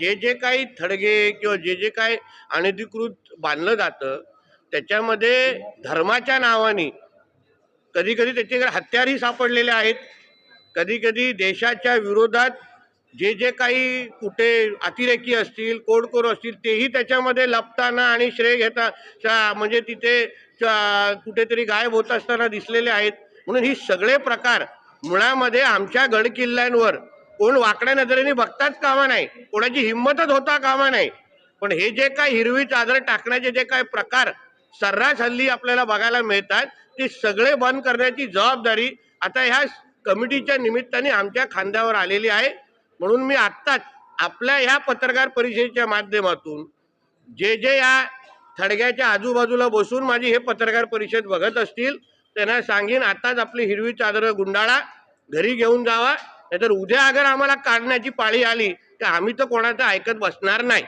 जे जे काही थडगे किंवा जे जे काही अनधिकृत बांधलं जातं त्याच्यामध्ये धर्माच्या नावाने कधी कधी त्याच्याकडे हत्यारही सापडलेले आहेत. कधी कधी देशाच्या विरोधात जे जे काही कुठे अतिरेकी असतील कोडकोर असतील तेही त्याच्यामध्ये लपताना आणि श्रेय घेता म्हणजे तिथे कुठेतरी गायब होत असताना दिसलेले आहेत. म्हणून ही सगळे प्रकार मुळामध्ये आमच्या गडकिल्ल्यांवर कोण वाकड्या नजरेने बघताच कामा नाही. कोणाची हिंमतच होता कामा नाही. पण हे जे काही हिरवी चादर टाकण्याचे जे काही प्रकार सर्रास हल्ली आपल्याला बघायला मिळतात ते सगळे बंद करण्याची जबाबदारी आता ह्या कमिटीच्या निमित्ताने आमच्या खांद्यावर आलेली आहे. म्हणून मी आत्ताच आपल्या ह्या पत्रकार परिषदेच्या माध्यमातून जे जे या थडग्याच्या आजूबाजूला बसून माझी हे पत्रकार परिषद बघत असतील त्यांना सांगेन आताच आपली हिरवी चादर गुंडाळा घरी घेऊन जावा. नाहीतर उद्या अगर आम्हाला काढण्याची पाळी आली तर आम्ही तर कोणाचं ऐकत बसणार नाही.